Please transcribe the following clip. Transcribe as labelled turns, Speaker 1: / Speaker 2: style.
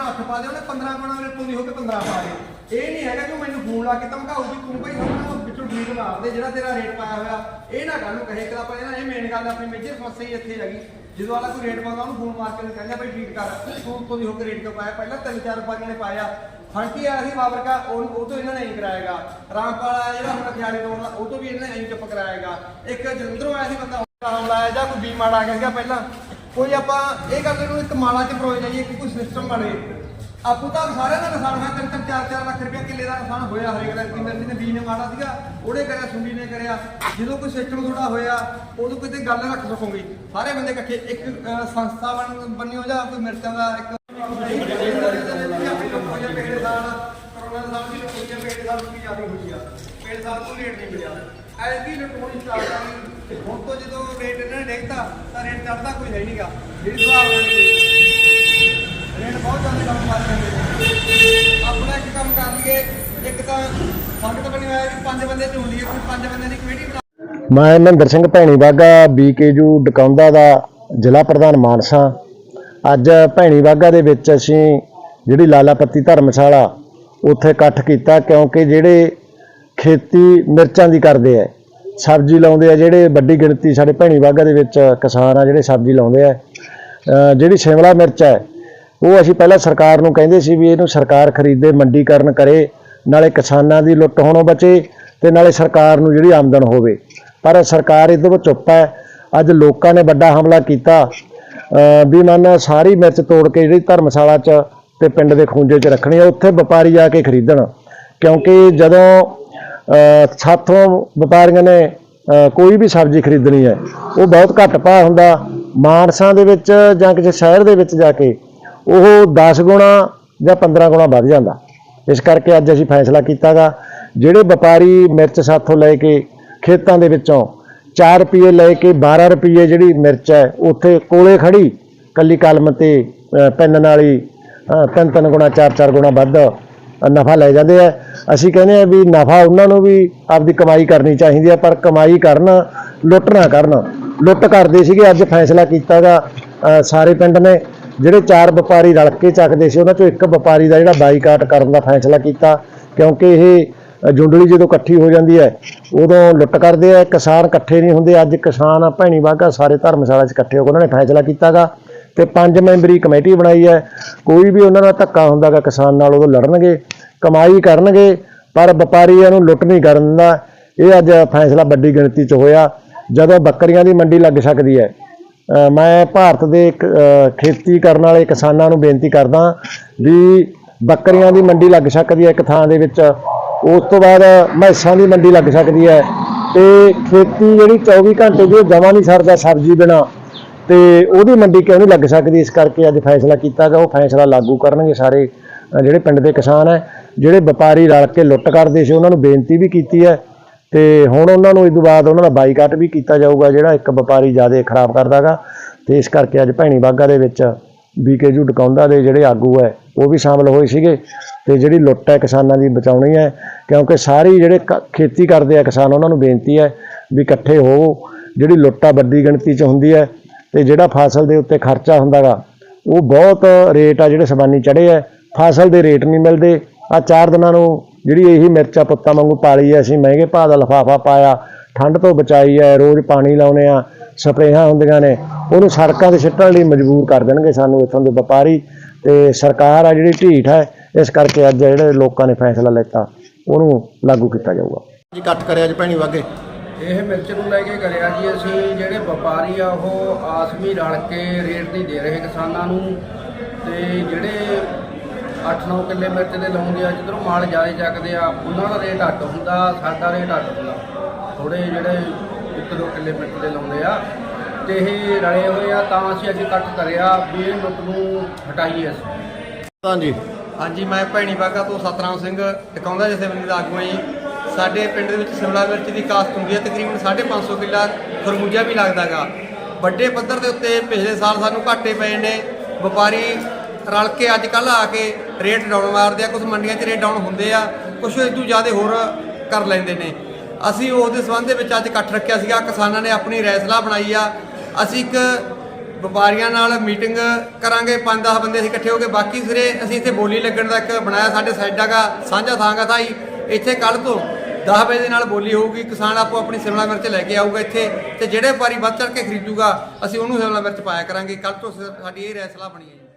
Speaker 1: ਗੁਣਾ 8 ਪਾ ਦੇ ਉਹਨੇ 15 ਗੁਣਾ ਮੇਰੇ ਤੋਂ ਹੋ ਕੇ 15 ਪਾ ਦੇ ਇਹ ਨਹੀਂ ਹੈਗਾ ਕਿ ਮੈਨੂੰ ਫੋਨ ਲਾ ਕੇ ਧਮਕਾਊ ਵੀ ਤੂੰ ਭਾਈ ਉਹਨਾਂ ਨੂੰ ਵਿੱਚੋਂ ਠੀਕ ਮਾਰ ਦੇ, ਜਿਹੜਾ ਤੇਰਾ ਰੇਟ ਪਾਇਆ ਹੋਇਆ। ਇਹ ਨਾ ਗੱਲ ਨੂੰ ਕਹੇ ਕਿ ਆਪਾਂ ਇਹ ਮੇਨ ਗੱਲ ਆਪਣੀ ਮੇਜਰ ਸਮੱਸਿਆ ਹੀ ਇੱਥੇ ਹੈਗੀ। ਜਦੋਂ ਵਾਲਾ ਕੋਈ ਰੇਟ ਪਾਉਂਦਾ, ਉਹਨੂੰ ਫੋਨ ਮਾਰ ਕੇ ਕਹਿੰਦਾ ਭਾਈ ਠੀਕ ਕਰ। ਤੂੰ ਉੱਤੋਂ ਦੀ ਹੋ ਕੇ ਰੇਟ ਕਿਉਂ ਪਾਇਆ? ਪਹਿਲਾਂ ਤਿੰਨ ਚਾਰ ਰੁਪਏ ਨੇ ਪਾਇਆ? ਫੰਟੀ ਆਇਆ ਸੀ ਬਾਬਰਕਾ ਉਹ ਉਹ ਤੋਂ ਇਹਨਾਂ ਨੇ ਨਹੀਂ ਕਰਾਏਗਾ। ਰਾਮਪਾਲ ਆਇਆ ਜਿਹੜਾ ਹੁਣ ਖਿਆਲੇ ਤੋਂ ਉਹ ਤੋਂ ਵੀ ਇਹਨਾਂ ਨੇ ਐਂ ਚੁੱਪ ਕਰਾਏਗਾ। ਇੱਕ ਜਲੰਧਰੋਂ ਆਇਆ ਸੀ ਬੰਦਾ, ਉਹ ਲਾਇਆ ਜਾਂ ਕੋਈ ਬੀਮਾਰ ਆ ਗਿਆ ਸੀਗਾ ਪਹਿਲਾਂ। ਕੋਈ ਆਪਾਂ ਇਹ ਕਰਦੇ ਨੂੰ ਇੱਕ ਮਾਲਾ ਚ ਪਰੋਏ ਜਾਈਏ ਕਿ ਕੋਈ ਸਿਸਟਮ ਬਣੇ ਆਪੂ ਤਾਂ ਸਾਰਿਆਂ ਦਾ ਨੁਕਸਾਨ ਹੋਇਆ ਤਿੰਨ ਤਿੰਨ ਚਾਰ ਚਾਰ ਲੱਖ ਰੁਪਏ ਕਿੱਲੇ ਦਾ ਨੁਕਸਾਨ ਹੋਇਆ ਹਰੇਕ ਦਾ ਕਿ ਨੇ ਬੀ ਨੇ ਮਾੜਾ ਸੀਗਾ ਉਹਨੇ ਕਰਿਆ ਸੁੰਡੀ ਨੇ ਕਰਿਆ ਜਦੋਂ ਕੋਈ ਸਿਸਟਮ ਥੋੜਾ ਹੋਇਆ ਉਦੋਂ ਕਿਤੇ ਗੱਲ ਰੱਖ ਸਕੋਗੇ ਸਾਰੇ ਬੰਦੇ ਇਕੱਠੇ ਇੱਕ ਸੰਸਥਾ ਬਣ ਬਣਿਓ ਜਾਂ ਕੋਈ ਮਿਰਚਾਂ ਦਾ ਇੱਕ ਕਰੋਨਾ ਦਾ ਵੀ ਕੋਈ ਪੇਟ ਦਾ ਵੀ ਜ਼ਿਆਦਾ ਹੋਈ ਆ ਪੇਟ ਦਾ ਕੋਈ ਰੇਟ ਨਹੀਂ ਮਿਲਿਆ ਐਸੀ ਲਟੋਣੀ ਸਟਾਰਟ ਆ ਗਈ ਹੁਣ ਤੋਂ ਜਦੋਂ ਰੇਟ ਇਹਨਾਂ ਨੇ ਦੇਖਤਾ, ਤਾਂ ਰੇਟ ਚੜਦਾ ਕੋਈ ਹੈ ਨਹੀਂਗਾ। ਜਿਹੜੀ ਹਿਸਾਬ ਨਾਲ ਰੇਟ ਬਹੁਤ ਜ਼ਿਆਦਾ ਕੰਮ ਮਾਰ ਰਹੇ ਆਪਣਾ ਇੱਕ ਕੰਮ ਕਰ ਲਈਏ। ਇੱਕ ਤਾਂ ਸੰਗਤ ਬਣੀ ਹੋਇਆ ਵੀ ਪੰਜ ਬੰਦੇ ਚੁਣ ਲਈਏ ਕੋਈ ਪੰਜ ਬੰਦੇ ਦੀ ਕਮੇਟੀ ਬਣਾ
Speaker 2: ਮੈਂ ਮਹਿੰਦਰ ਸਿੰਘ ਭੈਣੀ ਬਾਗਾ ਬੀਕੇਯੂ ਡਕੌਂਦਾ ਦਾ ਜ਼ਿਲ੍ਹਾ ਪ੍ਰਧਾਨ ਮਾਨਸਾ। ਅੱਜ ਭੈਣੀ ਬਾਗਾ ਦੇ ਵਿੱਚ ਅਸੀਂ ਜਿਹੜੀ ਲਾਲਾਪੱਤੀ ਧਰਮਸ਼ਾਲਾ ਉੱਥੇ ਇਕੱਠ ਕੀਤਾ, ਕਿਉਂਕਿ ਜਿਹੜੇ ਖੇਤੀ ਮਿਰਚਾਂ ਦੀ ਕਰਦੇ ਆ। ਸਬਜ਼ੀ ਲਾਉਂਦੇ ਆ ਜਿਹੜੇ ਵੱਡੀ ਗਿਣਤੀ ਸਾਡੇ ਭੈਣੀ ਬਾਗਾ ਦੇ ਵਿੱਚ ਕਿਸਾਨ ਆ ਜਿਹੜੇ ਸਬਜ਼ੀ ਲਾਉਂਦੇ ਆ। ਜਿਹੜੀ ਸ਼ਿਮਲਾ ਮਿਰਚ ਹੈ, ਉਹ ਅਸੀਂ ਪਹਿਲਾਂ ਸਰਕਾਰ ਨੂੰ ਕਹਿੰਦੇ ਸੀ ਵੀ ਇਹਨੂੰ ਸਰਕਾਰ ਖਰੀਦੇ, ਮੰਡੀਕਰਨ ਕਰੇ, ਨਾਲੇ ਕਿਸਾਨਾਂ ਦੀ ਲੁੱਟ ਹੋਣੋਂ ਬਚੇ ਤੇ ਨਾਲੇ ਸਰਕਾਰ ਨੂੰ ਜਿਹੜੀ ਆਮਦਨ ਹੋਵੇ। ਪਰ ਸਰਕਾਰ ਇਹਦੇ ਤੋਂ ਚੁੱਪ ਹੈ। ਅੱਜ ਲੋਕਾਂ ਨੇ ਵੱਡਾ ਹਮਲਾ ਕੀਤਾ। ਵੀ ਮੰਨ ਸਾਰੀ ਮਿਰਚ ਤੋੜ ਕੇ ਜਿਹੜੀ ਧਰਮਸ਼ਾਲਾ 'ਚ ਤੇ ਪਿੰਡ ਦੇ ਖੂੰਜੇ 'ਚ ਰੱਖਣੀ ਆ, ਉੱਥੇ ਵਪਾਰੀ ਆ ਕੇ ਖਰੀਦਣ। ਕਿਉਂਕਿ ਜਦੋਂ ਸਾਥੋਂ ਵਪਾਰੀਆਂ ਨੇ ਕੋਈ ਵੀ ਸਬਜ਼ੀ ਖਰੀਦਣੀ ਹੈ ਉਹ ਬਹੁਤ ਘੱਟ ਭਾਅ ਹੁੰਦਾ। ਮਾਨਸਾਂ ਦੇ ਵਿੱਚ ਜਾਂ ਕਿਸੇ ਸ਼ਹਿਰ ਦੇ ਵਿੱਚ ਜਾ ਕੇ ਉਹ 10 ਗੁਣਾ ਜਾਂ 15 ਗੁਣਾ ਵੱਧ ਜਾਂਦਾ। ਇਸ ਕਰਕੇ ਅੱਜ ਅਸੀਂ ਫੈਸਲਾ ਕੀਤਾਗਾ ਜਿਹੜੇ ਵਪਾਰੀ ਮਿਰਚ ਸਾਥੋਂ ਲੈ ਕੇ ਖੇਤਾਂ ਦੇ ਵਿੱਚੋਂ 4 ਰੁਪਏ ਲੈ ਕੇ 12 ਰੁਪਏ ਜਿਹੜੀ ਮਿਰਚ ਹੈ ਉੱਥੇ ਕੋਲੇ ਖੜੀ ਕੱਲੀ ਕਲਮ ਤੇ ਅ, ਪੈਨ ਨਾਲ ਹੀ ਤਿੰਨ ਤਿੰਨ ਗੁਣਾ ਚਾਰ ਚਾਰ ਗੁਣਾ ਵੱਧ ਨਫਾ ਲੈ ਜਾਂਦੇ ਆ। ਅਸੀਂ ਕਹਿੰਦੇ ਆ ਵੀ ਨਫਾ ਉਹਨਾਂ ਨੂੰ ਵੀ ਆਪਦੀ ਕਮਾਈ ਕਰਨੀ ਚਾਹੀਦੀ ਹੈ ਪਰ ਕਮਾਈ ਕਰਨ ਲੁੱਟ ਨਾ ਕਰਨ। ਲੁੱਟ ਕਰਦੇ ਸੀਗੇ ਅੱਜ ਫੈਸਲਾ ਕੀਤਾਗਾ ਅ, ਸਾਰੇ ਪਿੰਡ ਨੇ। ਜਿਹੜੇ ਚਾਰ ਵਪਾਰੀ ਰਲ ਕੇ ਚੱਕਦੇ ਸੀ ਉਹਨਾਂ ਚੋਂ ਇੱਕ ਵਪਾਰੀ ਦਾ ਜਿਹੜਾ ਬਾਈਕਾਟ ਕਰਨ ਦਾ ਫੈਸਲਾ ਕੀਤਾ ਕਿਉਂਕਿ ਇਹ ਜੁੰਡਲੀ ਜਦੋਂ ਇਕੱਠੀ ਹੋ ਜਾਂਦੀ ਹੈ ਉਦੋਂ ਲੁੱਟ ਕਰਦੇ ਆ। ਕਿਸਾਨ ਇਕੱਠੇ ਨਹੀਂ ਹੁੰਦੇ। ਅੱਜ ਕਿਸਾਨ ਆ ਭੈਣੀ ਬਾਗਾ ਸਾਰੇ ਧਰਮਸ਼ਾਲਾ 'ਚ ਇਕੱਠੇ ਹੋ ਕੇ ਉਹਨਾਂ ਨੇ ਫੈਸਲਾ ਕੀਤਾਗਾ ਤੇ ਪੰਜ ਮੈਂਬਰੀ ਕਮੇਟੀ ਬਣਾਈ ਹੈ। ਕੋਈ ਵੀ ਉਹਨਾਂ ਦਾ ਧੱਕਾ ਹੁੰਦਾਗਾ ਕਿਸਾਨ ਨਾਲ ਉਦੋਂ ਲੜਨਗੇ। ਕਮਾਈ ਕਰਨਗੇ, ਪਰ ਵਪਾਰੀਆਂ ਨੂੰ ਲੁੱਟ ਨਹੀਂ ਕਰਨ ਦਾ ਇਹ ਅੱਜ ਫੈਸਲਾ ਵੱਡੀ ਗਿਣਤੀ 'ਚ ਹੋਇਆ, ਜਦੋਂ ਬੱਕਰੀਆਂ ਦੀ ਮੰਡੀ ਲੱਗ ਸਕਦੀ ਹੈ। ਮੈਂ ਭਾਰਤ ਦੇ ਖੇਤੀ ਕਰਨ ਵਾਲੇ ਕਿਸਾਨਾਂ ਨੂੰ ਬੇਨਤੀ ਕਰਦਾ ਵੀ ਬੱਕਰੀਆਂ ਦੀ ਮੰਡੀ ਲੱਗ ਸਕਦੀ ਹੈ ਇੱਕ ਥਾਂ ਦੇ ਵਿੱਚ। ਉਸ ਤੋਂ ਬਾਅਦ ਮੈਸਾਂ ਦੀ ਮੰਡੀ ਲੱਗ ਸਕਦੀ ਹੈ। ਤੇ ਖੇਤੀ ਜਿਹੜੀ 24 ਘੰਟੇ ਦੀ ਉਹ ਜਮਾ ਨਹੀਂ ਸਰਦਾ ਸਬਜ਼ੀ ਬਿਨਾ। ਤੇ ਉਹਦੀ ਮੰਡੀ ਕਿਉਂ ਨਹੀਂ ਲੱਗ ਸਕਦੀ? ਇਸ ਕਰਕੇ ਅੱਜ ਫੈਸਲਾ ਕੀਤਾ ਗਿਆ। ਉਹ ਫੈਸਲਾ ਲਾਗੂ ਕਰਨਗੇ ਸਾਰੇ ਜਿਹੜੇ ਪਿੰਡ ਦੇ ਕਿਸਾਨ ਹੈ। ਜਿਹੜੇ ਵਪਾਰੀ ਰਲ ਕੇ ਲੁੱਟ ਕਰਦੇ ਸੀ, ਉਹਨਾਂ ਨੂੰ ਬੇਨਤੀ ਵੀ ਕੀਤੀ ਹੈ ਤੇ ਹੁਣ ਉਹਨਾਂ ਨੂੰ ਇਸ ਤੋਂ ਬਾਅਦ ਉਹਨਾਂ ਦਾ ਬਾਈਕਾਟ ਵੀ ਕੀਤਾ ਜਾਊਗਾ, ਜਿਹੜਾ ਇੱਕ ਵਪਾਰੀ ਜ਼ਿਆਦਾ ਖਰਾਬ ਕਰਦਾਗਾ। ਤੇ ਇਸ ਕਰਕੇ ਅੱਜ ਭੈਣੀ ਬਾਗਾ ਦੇ ਵਿੱਚ ਬੀਕੇਜੂ ਡਕਾਉਂਦਾ ਦੇ ਜਿਹੜੇ ਆਗੂ ਹੈ, ਉਹ ਵੀ ਸ਼ਾਮਲ ਹੋਏ ਸੀਗੇ। ਤੇ ਜਿਹੜੀ ਲੁੱਟ ਹੈ ਕਿਸਾਨਾਂ ਦੀ ਬਚਾਉਣੀ ਹੈ, ਕਿਉਂਕਿ ਸਾਰੀ ਜਿਹੜੇ ਕ- ਖੇਤੀ ਕਰਦੇ ਆ ਕਿਸਾਨ, ਉਹਨਾਂ ਨੂੰ ਬੇਨਤੀ ਹੈ ਵੀ ਇਕੱਠੇ ਹੋਵੋ। ਜਿਹੜੀ ਲੁੱਟ ਆ ਵੱਡੀ ਗਿਣਤੀ 'ਚ ਹੁੰਦੀ ਹੈ ਤੇ ਜਿਹੜਾ ਫਸਲ ਦੇ ਉੱਤੇ ਖਰਚਾ ਹੁੰਦਾਗਾ, ਉਹ ਬਹੁਤ ਰੇਟ ਆ ਜਿਹੜੇ ਸਬਾਨੀ ਚੜੇ ਆ। ਫਸਲ ਦੇ ਰੇਟ ਨਹੀਂ ਮਿਲਦੇ ਆ ਚਾਰ ਦਿਨਾਂ ਨੂੰ ਜਿਹੜੀ ਇਹੀ ਮਿਰਚਾ ਪੁੱਤਾਂ ਵਾਂਗੂ ਪਾਲੀ ਹੈ ਅਸੀਂ ਮਹਿੰਗੇ ਭਾਅ ਦਾ ਲਫਾਫਾ ਪਾਇਆ ਠੰਡ ਤੋਂ ਬਚਾਈ ਹੈ ਰੋਜ਼ ਪਾਣੀ ਲਾਉਨੇ ਆ ਸਪਰੇਹਾਂ ਹੁੰਦੀਆਂ ਨੇ ਉਹਨੂੰ ਸੜਕਾਂ ਤੇ ਸਿੱਟਣ ਲਈ ਮਜਬੂਰ ਕਰ ਦੇਣਗੇ ਸਾਨੂੰ ਇੱਥੋਂ ਦੇ ਵਪਾਰੀ। ਤੇ ਸਰਕਾਰ ਆ ਜਿਹੜੀ ਢੀਠ ਹੈ ਇਸ ਕਰਕੇ ਅੱਜ ਜਿਹੜੇ ਲੋਕਾਂ ਨੇ ਫੈਸਲਾ ਲਿੱਤਾ ਉਹਨੂੰ ਲਾਗੂ ਕੀਤਾ ਜਾਊਗਾ। ਜੀ ਇਕੱਠ ਕਰਿਆ ਅੱਜ ਭੈਣੀ ਵਾਗੇ।
Speaker 3: ਇਹ ਮਿਰਚ ਨੂੰ ਲੈ ਕੇ ਕਰਿਆ ਜੀ ਅਸੀਂ ਜਿਹੜੇ ਵਪਾਰੀ ਆ ਉਹ ਆਸਮੀ ਰਲ ਕੇ ਰੇਟ ਨਹੀਂ ਦੇ ਰਹੇ ਕਿਸਾਨਾਂ ਨੂੰ। ਤੇ ਜਿਹੜੇ 8-9 ਕਿੱਲੇ ਮਿਰਚ ਦੇ ਲਾਉਂਦੇ ਆ ਜਿੱਧਰੋਂ ਮਾਲ ਜ਼ਿਆਦਾ ਚੱਕਦੇ ਆ ਉਹਨਾਂ ਦਾ ਰੇਟ ਅੱਡ ਹੁੰਦਾ ਸਾਡਾ ਰੇਟ ਅੱਡ ਹੁੰਦਾ। ਥੋੜੇ ਜਿਹੜੇ 1-2 ਕਿੱਲੇ ਮਿਰਚ ਦੇ ਲਾਉਂਦੇ ਆ ਤੇ ਇਹ ਰਲੇ ਹੋਏ ਆ ਤਾਂ ਅਸੀਂ ਅੱਜ ਇਕੱਠ ਕਰਿਆ ਵੀ ਇਹ ਲੁੱਟ ਨੂੰ ਹਟਾਈਏ ਅਸੀਂ।
Speaker 2: ਹਾਂਜੀ।
Speaker 1: ਹਾਂਜੀ ਮੈਂ ਭੈਣੀ ਬਾਗਾ ਤੋਂ ਸਤਨਾਮ ਸਿੰਘ ਟਿਕਾਉਂਦਾ ਜਥੇਬੰਦੀ ਦਾ ਆਗੂ ਹਾਂ ਜੀ ਸਾਡੇ ਪਿੰਡ ਦੇ ਵਿੱਚ ਸ਼ਿਮਲਾ ਮਿਰਚ ਦੀ ਕਾਸ਼ਤ ਹੁੰਦੀ ਹੈ ਤਕਰੀਬਨ 550 ਕਿੱਲਾ ਖਰਮੂਜਾ ਵੀ ਲੱਗਦਾਗਾ। ਵੱਡੇ ਪੱਧਰ ਦੇ ਉੱਤੇ ਪਿਛਲੇ ਸਾਲ ਸਾਨੂੰ ਘਾਟੇ ਪਏ ਨੇ। ਵਪਾਰੀ ਰਲ ਕੇ ਅੱਜ ਕੱਲ ਆ ਕੇ ਰੇਟ ਡਾਊਨ ਮਾਰਦੇ ਆ ਕੁਝ ਮੰਡੀਆਂ 'ਚ ਰੇਟ ਡਾਊਨ ਹੁੰਦੇ ਆ ਕੁਝ ਇਦੋਂ ਜ਼ਿਆਦਾ ਹੋਰ ਕਰ ਲੈਂਦੇ ਨੇ। ਅਸੀਂ ਉਸ ਦੇ ਸੰਬੰਧ ਦੇ ਵਿੱਚ ਅੱਜ ਇਕੱਠ ਰੱਖਿਆ ਸੀਗਾ, ਕਿਸਾਨਾਂ ਨੇ ਆਪਣੀ ਰੈਸਲਾ ਬਣਾਈ ਆ। ਅਸੀਂ ਇੱਕ ਵਪਾਰੀਆਂ ਨਾਲ ਮੀਟਿੰਗ ਕਰਾਂਗੇ 5-10 ਬੰਦੇ ਅਸੀਂ ਇਕੱਠੇ ਹੋ ਕੇ, ਬਾਕੀ ਸਿਰੇ ਅਸੀਂ ਇੱਥੇ ਬੋਲੀ ਲੱਗਣ ਦਾ ਇੱਕ ਬਣਾਇਆ ਸਾਡੇ ਸਾਈਡਾਂ ਦਾ ਸਾਂਝਾ ਥਾਂਗਾ ਥਾਈ ਇੱਥੇ ਕੱਲ ਤੋਂ 10 ਵਜੇ ਦੇ ਨਾਲ ਬੋਲੀ ਹੋਊਗੀ, ਕਿਸਾਨ ਆਪੋ ਆਪਣੀ ਸਿਮਲਾ ਮਿਰਚ ਲੈ ਕੇ ਆਊਗਾ ਇੱਥੇ ਤੇ ਜਿਹੜੇ ਵਪਾਰੀ ਵੱਧ ਚੜ ਕੇ ਖਰੀਦੂਗਾ, ਅਸੀਂ ਉਹਨੂੰ ਸਿਮਲਾ ਮਿਰਚ ਪਾਇਆ ਕਰਾਂਗੇ। ਕੱਲ ਤੋਂ ਸ- ਸਾਡੀ ਇਹ ਰੈਸਲਾ ਬਣੀ ਹੈ